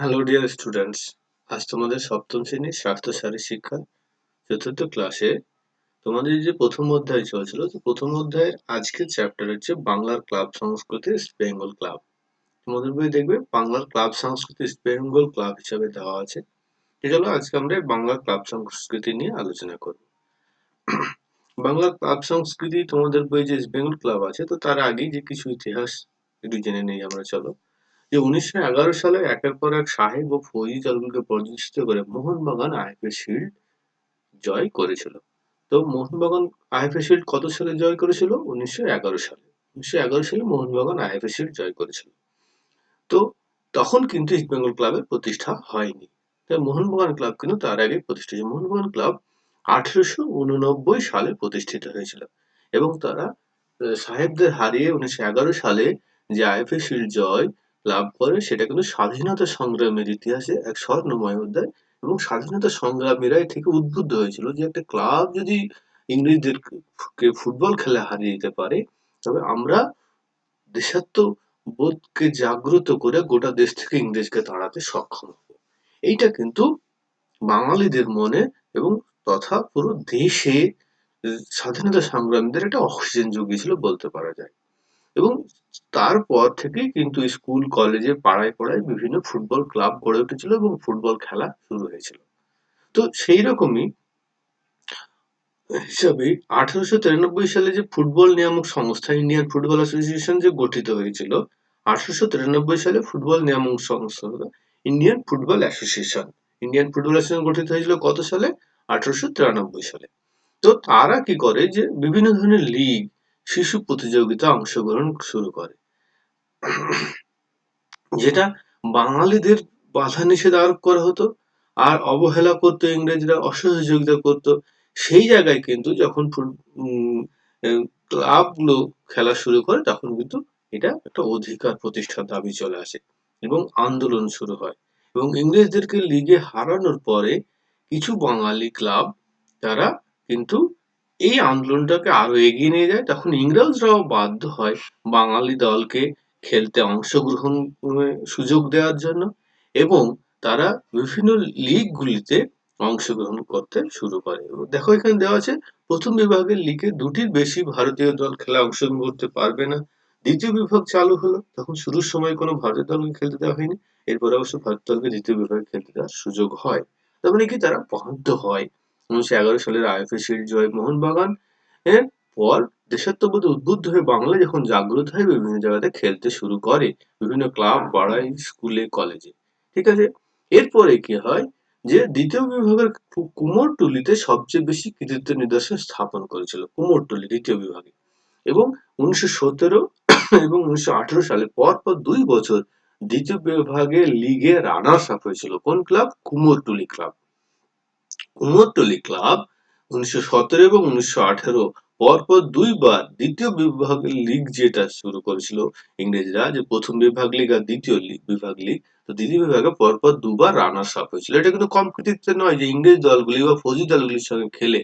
Hello dear students আজ তোমাদের সপ্তম শ্রেণির স্বাস্থ্য শারীর শিক্ষা চতুর্থ ক্লাসে তোমাদের যে প্রথম অধ্যায় চলছিল, তো প্রথম অধ্যায়ের আজকের চ্যাপ্টার হচ্ছে বাংলার ক্লাব সংস্কৃতি ইস্ট বেঙ্গল ক্লাব তোমাদের বই দেখবে বাংলার ক্লাব সংস্কৃতি ইস্ট বেঙ্গল ক্লাব হিসাবে দেওয়া আছে। চলো আজকে আমরা বাংলার ক্লাব সংস্কৃতি নিয়ে আলোচনা করব। বাংলার ক্লাব সংস্কৃতি তোমাদের বই যে ইস্ট বেঙ্গল ক্লাব আছে, তো তার আগে যে কিছু ইতিহাস একটু জেনে নেই আমরা, চলো। যে উনিশশো এগারো সালে একের পর এক সাহেব ও ফৌজি দলগুলোকে প্রতিষ্ঠিত করে মোহনবাগান আইএফএ শিল্ড জয় করেছিল। তো মোহনবাগান আইএফএ শিল্ড কত সালে জয় করেছিল? উনিশশো এগারো সালে। উনিশশো এগারো সালে মোহনবাগান আইএফএ শিল্ড জয় করেছিল। তো তখন কিন্তু ইস্ট বেঙ্গল ক্লাবের প্রতিষ্ঠা হয়নি। তাই মোহনবাগান ক্লাব কিন্তু তার আগে প্রতিষ্ঠিত। মোহনবাগান ক্লাব আঠেরোশো উননব্বই সালে প্রতিষ্ঠিত হয়েছিল এবং তারা সাহেবদের হারিয়ে উনিশশো এগারো সালে যে আইএফএ শিল্ড জয় লাভ করে সেটা কিন্তু স্বাধীনতা সংগ্রামের ইতিহাসে এক স্বর্ণময় অধ্যায় এবং স্বাধীনতা সংগ্রামীরাই থেকে উদ্বুদ্ধ হয়েছিল যে একটা ক্লাব যদি ইংরেজদের ফুটবল খেলা হারিয়ে দিতে পারে, তবে আমরা দেশাত্ম বোধকে জাগ্রত করে গোটা দেশ থেকে ইংরেজকে তাড়াতে সক্ষম হব। এইটা কিন্তু বাঙালিদের মনে এবং তথা পুরো দেশে স্বাধীনতা সংগ্রামীদের একটা অক্সিজেন জুগিয়েছিল বলতে পারা যায়। এবং তারপর থেকেই কিন্তু স্কুল, কলেজে, পাড়ায় পাড়ায় বিভিন্ন ফুটবল ক্লাব গড়ে উঠেছিল এবং ফুটবল খেলা শুরু হয়েছিল। তো সেই রকমই হিসাবে আঠারোশো তিরানব্বই সালে যে ফুটবল নিয়ামক সংস্থা, ইন্ডিয়ান ফুটবল অ্যাসোসিয়েশন, যে গঠিত হয়েছিল, আঠারোশো তিরানব্বই সালে ফুটবল নিয়ামক সংস্থা Indian football association. Indian football association গঠিত হয়েছিল কত সালে? আঠারোশো তিরানব্বই সালে। তো তারা কি করে যে বিভিন্ন ধরনের লিগ, শিশু প্রতিযোগিতা অংশগ্রহণ শুরু করে। যেটা বাঙালিদের বাধা নিষেধ আরোপ করা হতো আর অবহেলা করতো, ইংরেজরা অসহযোগিতা করতো, সেই জায়গায় কিন্তু যখন ক্লাবগুলো খেলা শুরু করে তখন কিন্তু এটা একটা অধিকার প্রতিষ্ঠার দাবি চলে আসে এবং আন্দোলন শুরু হয়। এবং ইংরেজদেরকে লিগে হারানোর পরে কিছু বাঙালি ক্লাব তারা কিন্তু এই আন্দোলনটাকে আরও এগিয়ে নিয়ে যায়। তখন ইংরেজরাও বাধ্য হয় বাঙালি দলকে খেলতে অংশগ্রহণ সুযোগ দেওয়ার জন্য এবং তারা বিভিন্ন লিগগুলিতে অংশগ্রহণ করতে শুরু করে। দেখো এখানে দেওয়া আছে, প্রথম বিভাগের লিগে দুটির বেশি ভারতীয় দল খেলা অংশগ্রহণ করতে পারবে না। দ্বিতীয় বিভাগ চালু হলো, তখন শুরুর সময় কোনো ভারতীয় দলকে খেলতে দেওয়া হয়নি। এরপরে অবশ্য ভারত দলকে দ্বিতীয় বিভাগে খেলতে দেওয়ার সুযোগ হয়। তার মানে কি? তারা বাধ্য হয়। উনিশশো এগারো সালের আইএফএ শিল্ড জয় মোহনবাগান, এর পর দেশাত্মবোধে উদ্বুদ্ধ হয়ে বাংলা যখন জাগ্রত হয়, বিভিন্ন জায়গাতে খেলতে শুরু করে। বিভিন্ন ক্লাব, পাড়ায়, স্কুলে, কলেজে। ঠিক আছে? এরপরে কি হয় যে, দ্বিতীয় বিভাগের কুমোরটুলিতে সবচেয়ে বেশি কৃতিত্ব নিদর্শন স্থাপন করেছিল কুমোরটুলি দ্বিতীয় বিভাগে। এবং উনিশশো সতেরো এবং উনিশশো আঠারো সালে পর পর দুই বছর দ্বিতীয় বিভাগে লিগে রানার্স আপ হয়েছিল। কোন club? Kumartuli club. Kumartuli club উনিশশো সতেরো এবং উনিশশো আঠারো পরপর দুইবার দ্বিতীয় বিভাগের লিগ যেটা শুরু করেছিল ইংরেজরা, যে প্রথম বিভাগ লিগ আর দ্বিতীয় বিভাগ লিগ, তো দ্বিতীয় বিভাগে পরপর দুবার রানার্স আপ হয়েছিল। এটা কিন্তু কম কৃতিত্বের নয় যে ইংরেজ দলগুলি বা ফৌজি দলগুলির সঙ্গে খেলে।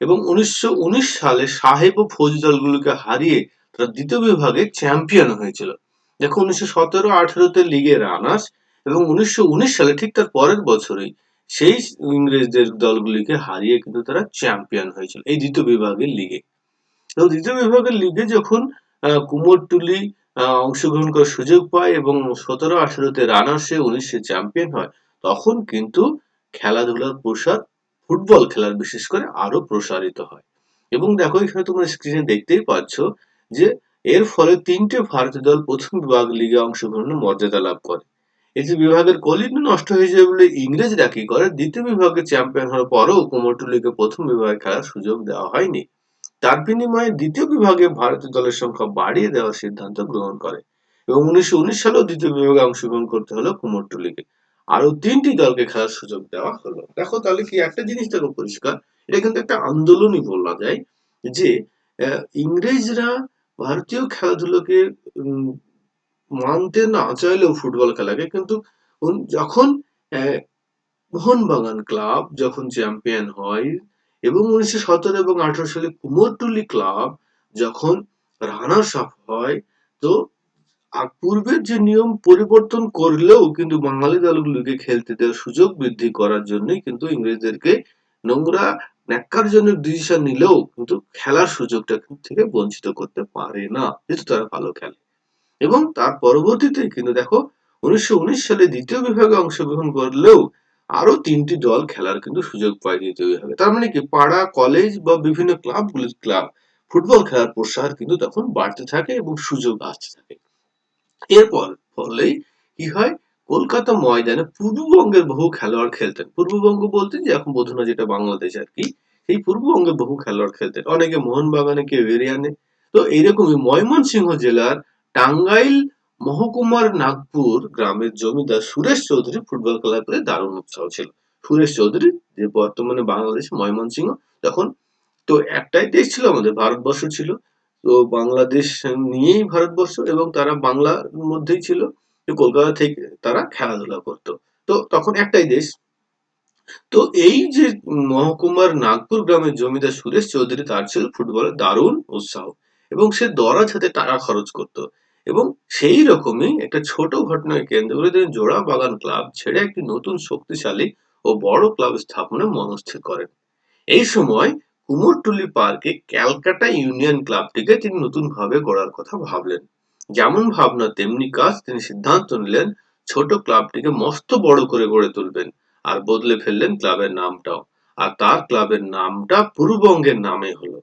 এবং উনিশশো উনিশ সালে সাহেব ও ফৌজি দলগুলিকে হারিয়ে তারা দ্বিতীয় বিভাগে চ্যাম্পিয়ন হয়েছিল। দেখো উনিশশো সতেরো আঠেরোতে লিগে রানার্স এবং উনিশশো উনিশ সালে ঠিক তার পরের বছরেই সেই ইংরেজদের দলগুলিকে হারিয়ে কিন্তু তারা চ্যাম্পিয়ন হয়েছিল এই দ্বিতীয় বিভাগের লিগে তো দ্বিতীয় বিভাগের লিগে যখন কুমোরটুলি অংশগ্রহণ করার সুযোগ পায় এবং সতেরো আঠেরোতে রানার্সে উনিশে চ্যাম্পিয়ন হয়, তখন কিন্তু খেলাধুলার প্রসার, ফুটবল খেলার বিশেষ করে আরও প্রসারিত হয়। এবং দেখো, এখানে তোমরা স্ক্রিনে দেখতেই পাচ্ছ যে, এর ফলে তিনটে ভারতীয় দল প্রথম বিভাগ লিগে অংশগ্রহণের মর্যাদা লাভ করে। এই যে বিভাগের কলিন্য নষ্ট হয়ে যাবে বলে ইংরেজরা কি করে? দ্বিতীয় বিভাগে চ্যাম্পিয়ন হওয়ার পরেও কুমোরটুলিকে প্রথম বিভাগে খেলার সুযোগ দেওয়া হয়নি। তার বিনিময়ে দ্বিতীয় বিভাগে ভারতীয় দলের সংখ্যা বাড়িয়ে দেওয়ার সিদ্ধান্ত গ্রহণ করে এবং উনিশশো উনিশ সালেও দ্বিতীয় বিভাগে অংশগ্রহণ করতে হলো কুমোরটুলিকে। আরও তিনটি দলকে খেলার সুযোগ দেওয়া হলো। দেখো তাহলে কি একটা জিনিস দেখো পরিষ্কার, এটা কিন্তু একটা আন্দোলনই বলা যায় যে ইংরেজরা ভারতীয় খেলাধুলোকে মানতে না চাইলেও ফুটবল খেলাকে কিন্তু যখন মোহনবাগান ক্লাব যখন চ্যাম্পিয়ন হয় এবং উনিশশো সতেরো এবং আঠারো সালে কুমোরটুলি ক্লাব যখন রানার্স আপ হয়, তো পূর্বের যে নিয়ম পরিবর্তন করলেও কিন্তু বাঙালি দলগুলিকে খেলতে দেওয়ার সুযোগ বৃদ্ধি করার জন্যই কিন্তু ইংরেজদেরকে নোংরা, ন্যাক্কারজনক ডিসিশন নিলেও কিন্তু খেলার সুযোগটা থেকে বঞ্চিত করতে পারে না। যেহেতু তারা ভালো খেলে। এবং তার পরবর্তীতে কিন্তু দেখো উনিশশো উনিশ সালে দ্বিতীয় বিভাগে অংশগ্রহণ করলেও আরও তিনটি দল খেলার কিন্তু সুযোগ পায় দ্বিতীয় বিভাগে। তার মানে কি? পাড়া কলেজ বা বিভিন্ন ক্লাবগুলির ক্লাব ফুটবল খেলার প্রসার কিন্তু তখন বাড়তে থাকে এবং সুযোগ আসতে থাকে। এরপর ফলেই কি হয়? কলকাতা ময়দানে পূর্ববঙ্গের বহু খেলোয়াড় খেলতেন। পূর্ববঙ্গ বলতে যে এখন বোধনা যেটা বাংলাদেশ আর কি, সেই পূর্ববঙ্গের বহু খেলোয়াড় খেলতেন। অনেকে মোহনবাগানে, কেউ এরিয়ানে। তো এইরকমই ময়মনসিংহ জেলার টাঙ্গাইল মহকুমার নাগপুর গ্রামের জমিদার সুরেশ চৌধুরী ফুটবল খেলার প্রতি দারুণ উৎসাহ ছিল। সুরেশ চৌধুরী যে বর্তমানে বাংলাদেশ ময়মনসিংহ তখন তো একটাই দেশ ছিল, আমাদের ভারতবর্ষ ছিল। তো বাংলাদেশ নিয়েই ভারতবর্ষ এবং তারা বাংলার মধ্যেই ছিল কলকাতা থেকে তারা খেলাধুলা করতো। তো তখন একটাই দেশ। তো এই যে মহকুমার নাগপুর গ্রামের জমিদার সুরেশ চৌধুরী, তার ছিল ফুটবলের দারুণ উৎসাহ এবং সে দরাজ হাতে টাকা খরচ করত। এবং সেই রকমই একটা ছোট ঘটনাকে কেন্দ্র করে তিনি জোড়া বাগান ক্লাব ছেড়ে একটি নতুন শক্তিশালী ও বড় ক্লাব স্থাপনে মনস্থির করেন। এই সময় কুমোরটুলি পার্কে ক্যালকাটা ইউনিয়ন ক্লাবটিকে তিনি নতুনভাবে গড়ার কথা ভাবলেন। যেমন ভাবনা, তেমনি কাজ তিনি সিদ্ধান্ত নিলেন ছোট ক্লাবটিকে মস্ত বড় করে গড়ে তুলবেন আর বদলে ফেললেন ক্লাবের নামটাও। আর তার ক্লাবের নামটা পূর্ববঙ্গের নামে হলো।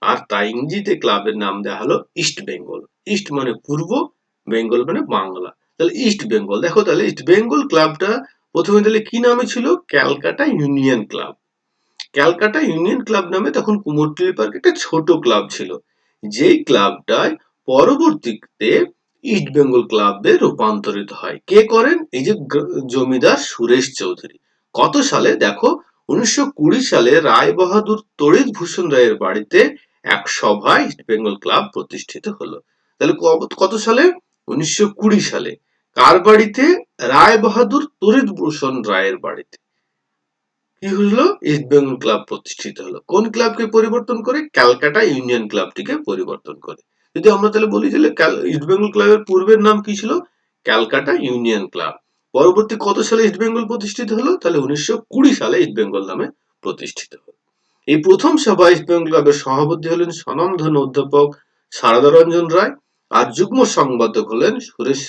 আর তাই ইংরেজিতে ক্লাবের নাম দেওয়া হলো ইস্ট বেঙ্গল। ইস্ট মানে পূর্ব, বেঙ্গল মানে বাংলা। তাহলে ইস্ট বেঙ্গল, দেখো তাহলে ইস্ট বেঙ্গল ক্লাবটা প্রথমে তাহলে কি নামে ছিল? Calcutta union club. Calcutta union club নামে তখন কুমোরটুলি পার্ক একটা ছোট ক্লাব ছিল। যেই ক্লাবটায় পরবর্তীতে ইস্ট বেঙ্গল ক্লাবে রূপান্তরিত হয়। কে করেন? এই যে জমিদার সুরেশ চৌধুরী। কত সালে? দেখো, উনিশশো কুড়ি সালে রায় বাহাদুর তড়িৎ ভূষণ রায়ের বাড়িতে এক সভায় ইস্ট বেঙ্গল ক্লাব প্রতিষ্ঠিত হলো। তাহলে কত সালে? উনিশশো কুড়ি সালে। কার বাড়িতে? রায় বাহাদুর তড়িৎ ভূষণ রায়ের বাড়িতে। কি হলো? ইস্ট বেঙ্গল ক্লাব প্রতিষ্ঠিত হলো। কোন ক্লাবকে পরিবর্তন করে? ক্যালকাটা ইউনিয়ন ক্লাবটিকে পরিবর্তন করে। যদি আমরা তাহলে বলি যে ইস্ট বেঙ্গল ক্লাবের পূর্বের নাম কি ছিল? Calcutta union club. পরবর্তী কত সালে ইস্ট বেঙ্গল প্রতিষ্ঠিত হলো? তাহলে উনিশশো কুড়ি সালে ইস্ট বেঙ্গল নামে প্রতিষ্ঠিত হলো। এই প্রথম সভায় ইস্ট বেঙ্গল ক্লাবের সভাপতি হলেন স্বনামধন্য অধ্যাপক সারদা রঞ্জন রায় আর যুগ্ম সংবাদক হলেন সুরেশ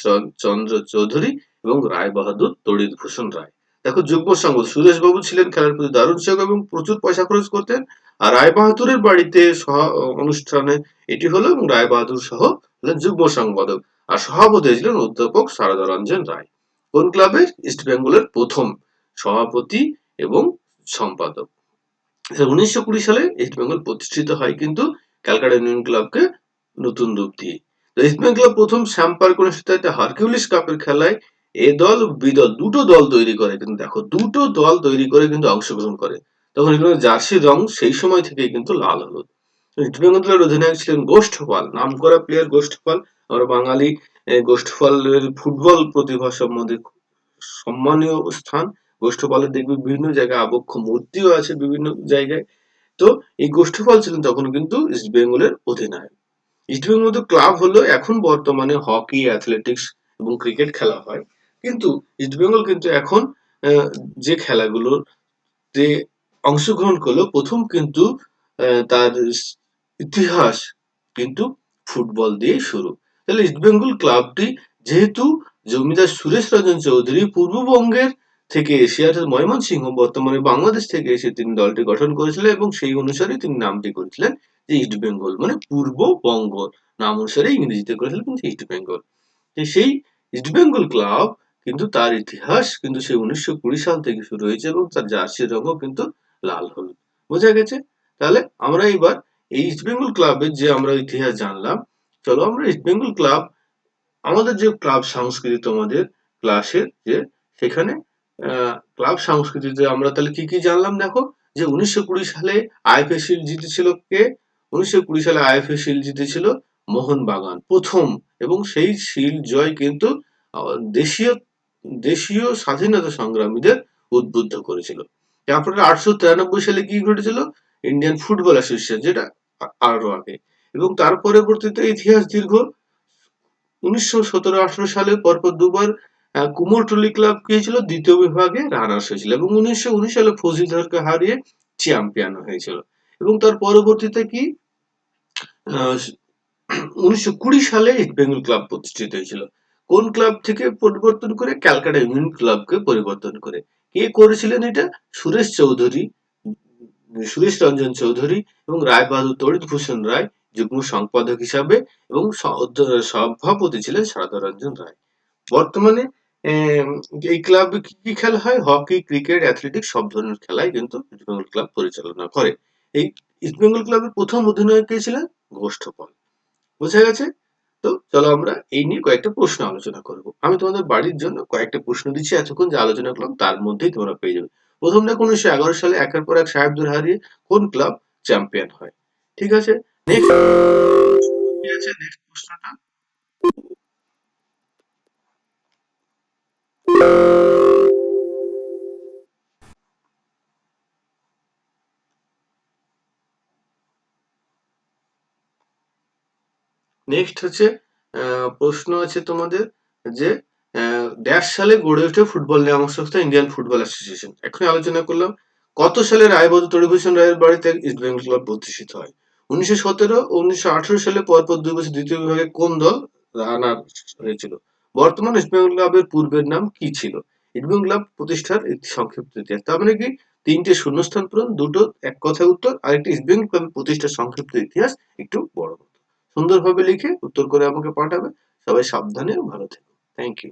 চন্দ্র চৌধুরী এবং রায় বাহাদুর তড়িৎ ভূষণ রায়। দেখো, যুগ্ম সংবাদ সুরেশ বাবু ছিলেন খেলার প্রতি দারুণ সেবক এবং প্রচুর পয়সা খরচ করতেন আর রায় বাহাদুরের বাড়িতে অনুষ্ঠানে এটি হলো এবং রায় বাহাদুর সহ হলেন যুগ্ম সংবাদক আর সভাপতি ছিলেন অধ্যাপক সারদা রঞ্জন রায়। কোন ক্লাবের? ইস্ট বেঙ্গলের প্রথম সভাপতি এবং সম্পাদক। উনিশশো কুড়ি সালে ইস্ট বেঙ্গল প্রতিষ্ঠিত হয় কিন্তু ক্যালকাটা ইউনিয়ন ক্লাবকে নতুন রূপ দিয়ে। ইস্ট বেঙ্গল প্রথম শ্যাম্পার অনুষ্ঠিত হারকিউলিস কাপের খেলায় এ দল বিদল দুটো দল তৈরি করে। কিন্তু দেখো, দুটো দল তৈরি করে কিন্তু অংশগ্রহণ করে। তখন এগুলো জার্সির রং সেই সময় থেকে কিন্তু লাল হলুদ। ইস্টবেঙ্গল দলের অধিনায়ক ছিলেন গোষ্ঠপাল নাম করা প্লেয়ার গোষ্ঠপাল। আমরা বাঙালি গোষ্ঠপালের ফুটবল প্রতিভা সম্বন্ধে সম্মানীয় স্থান। গোষ্ঠপালের দেখবে বিভিন্ন জায়গায় আবক্ষ মূর্তিও আছে বিভিন্ন জায়গায়। তো এই গোষ্ঠপাল ছিলেন তখন কিন্তু ইস্ট বেঙ্গলের অধিনায়ক। ইস্ট বেঙ্গল ক্লাব হলো, এখন বর্তমানে হকি অ্যাথলেটিক্স এবং ক্রিকেট খেলা হয়। কিন্তু ইস্টবেঙ্গল কিন্তু এখন যে খেলাগুলোতে অংশগ্রহণ করল, প্রথম কিন্তু তার ইতিহাস কিন্তু ফুটবল দিয়ে শুরু। তাহলে ইস্টবেঙ্গল ক্লাবটি যেহেতু জমিদার সুরেশ রঞ্জন চৌধুরী পূর্ববঙ্গের থেকে অর্থাৎ ময়মনসিংহ, বর্তমানে বাংলাদেশ থেকে এসে তিনি দলটি গঠন করেছিলেন এবং সেই অনুসারে তিনি নামটি করেছিলেন যে ইস্ট বেঙ্গল মানে পূর্ব বঙ্গ নাম অনুসারে ইংরেজিতে করেছিলেন কিন্তু ইস্ট বেঙ্গল। সেই ইস্টবেঙ্গল ক্লাব কিন্তু তার ইতিহাস কিন্তু সেই উনিশশো কুড়ি সাল থেকে শুরু হয়েছে এবং তার জার্সির রঙও কিন্তু লাল হলুদ। বোঝা গেছে? তাহলে আমরা এবার এই ইস্টবেঙ্গল ক্লাবের যে আমরা ইতিহাস জানলাম, চলো আমরা ইস্টবেঙ্গল ক্লাব, আমাদের যে ক্লাব সংস্কৃতি তোমাদের ক্লাসের যে সেখানে ক্লাব সংস্কৃতিতে আমরা তাহলে কি কি জানলাম দেখো? যে উনিশশো কুড়ি সালে আইএফএ শিল জিতেছিল কে? উনিশশো কুড়ি সালে আইএফএ শিল জিতেছিল মোহনবাগান প্রথম। এবং সেই শিল জয় কিন্তু দেশীয় দেশীয় স্বাধীনতা সংগ্রামীদের উদ্বুদ্ধ করেছিল। তারপরে আটশো তিরানব্বই সালে কি ঘটেছিল? ইন্ডিয়ান ফুটবল অ্যাসোসিয়েশন যেটা আরও আগে। এবং তার পরবর্তীতে ইতিহাস দীর্ঘ। উনিশশো সতেরো আঠারো সালে পরপর দুবার কুমোরটুলি ক্লাব কি হয়েছিল দ্বিতীয় বিভাগে রানার্স হয়েছিল এবং উনিশশো উনিশ সালে ফজিলধরকে হারিয়ে চ্যাম্পিয়ন হয়েছিল। এবং তার পরবর্তীতে কি? উনিশশো কুড়ি সালে ইস্ট বেঙ্গল ক্লাব প্রতিষ্ঠিত হয়েছিল। কোন ক্লাব থেকে পরিবর্তন করে? ক্যালকাটা ইউনিয়ন ক্লাবকে পরিবর্তন করে। কে করেছিলেন এটা? সুরেশ চৌধুরী, সুরেশ রঞ্জন চৌধুরী এবং রায় বাহাদুর তড়িৎ ভূষণ রায়, যুগ্ম সম্পাদক হিসাবে এবং সভাপতি ছিলেন সারদা রঞ্জন রায়। বর্তমানে এই ক্লাবে কি কি খেলা হয়? হকি, ক্রিকেট অ্যাথলেটিক সব ধরনের খেলাই কিন্তু ইস্টবেঙ্গল ক্লাব পরিচালনা করে। এই ইস্টবেঙ্গল ক্লাবের প্রথম অধিনায়ক কে ছিলেন? গোষ্ঠপাল বোঝা গেছে? তো চলো আমরা এই নিয়ে কয়েকটা প্রশ্ন আলোচনা করব। আমি তোমাদের বাড়ির জন্য কয়েকটা প্রশ্ন দিচ্ছি। এতক্ষণ যে আলোচনা করলাম তার মধ্যেই তোমরা পেয়ে যাবে। প্রথম দেখো, উনিশশো এগারো সালে একের পর এক সাহেব সাহেবদের হারিয়ে কোন ক্লাব চ্যাম্পিয়ন হয়? ঠিক আছে? নেক্সট প্রশ্নটা। নেক্সট হচ্ছে প্রশ্ন আছে তোমাদের যে ড্যাশ সালে গড়ে ওঠে ফুটবল নিয়ামক সংস্থা ইন্ডিয়ান ফুটবল অ্যাসোসিয়েশন এখন আলোচনা করলাম, কত সালে রায়বধূ তরিভূষণ রায়ের বাড়িতে ইস্ট বেঙ্গল ক্লাব প্রতিষ্ঠিত হয়? উনিশশো সতেরো উনিশশো আঠারো সালে পরপর দুই বছর দ্বিতীয় বিভাগে কোন দল রানার হয়েছিল? বর্তমান বেঙ্গল ক্লাবের পূর্বের নাম কি ছিল? বেঙ্গল ক্লাব প্রতিষ্ঠার একটি সংক্ষিপ্ত ইতিহাস। তার মানে কি? তিনটে শূন্যস্থান পূরণ, দুটো এক কথায় উত্তর আর একটি ইস্ট ক্লাব প্রতিষ্ঠার সংক্ষিপ্ত ইতিহাস একটু বড় সুন্দরভাবে লিখে উত্তর করে আমাকে পাঠাবে। সবাই সাবধানে ভালো থেকো। Thank you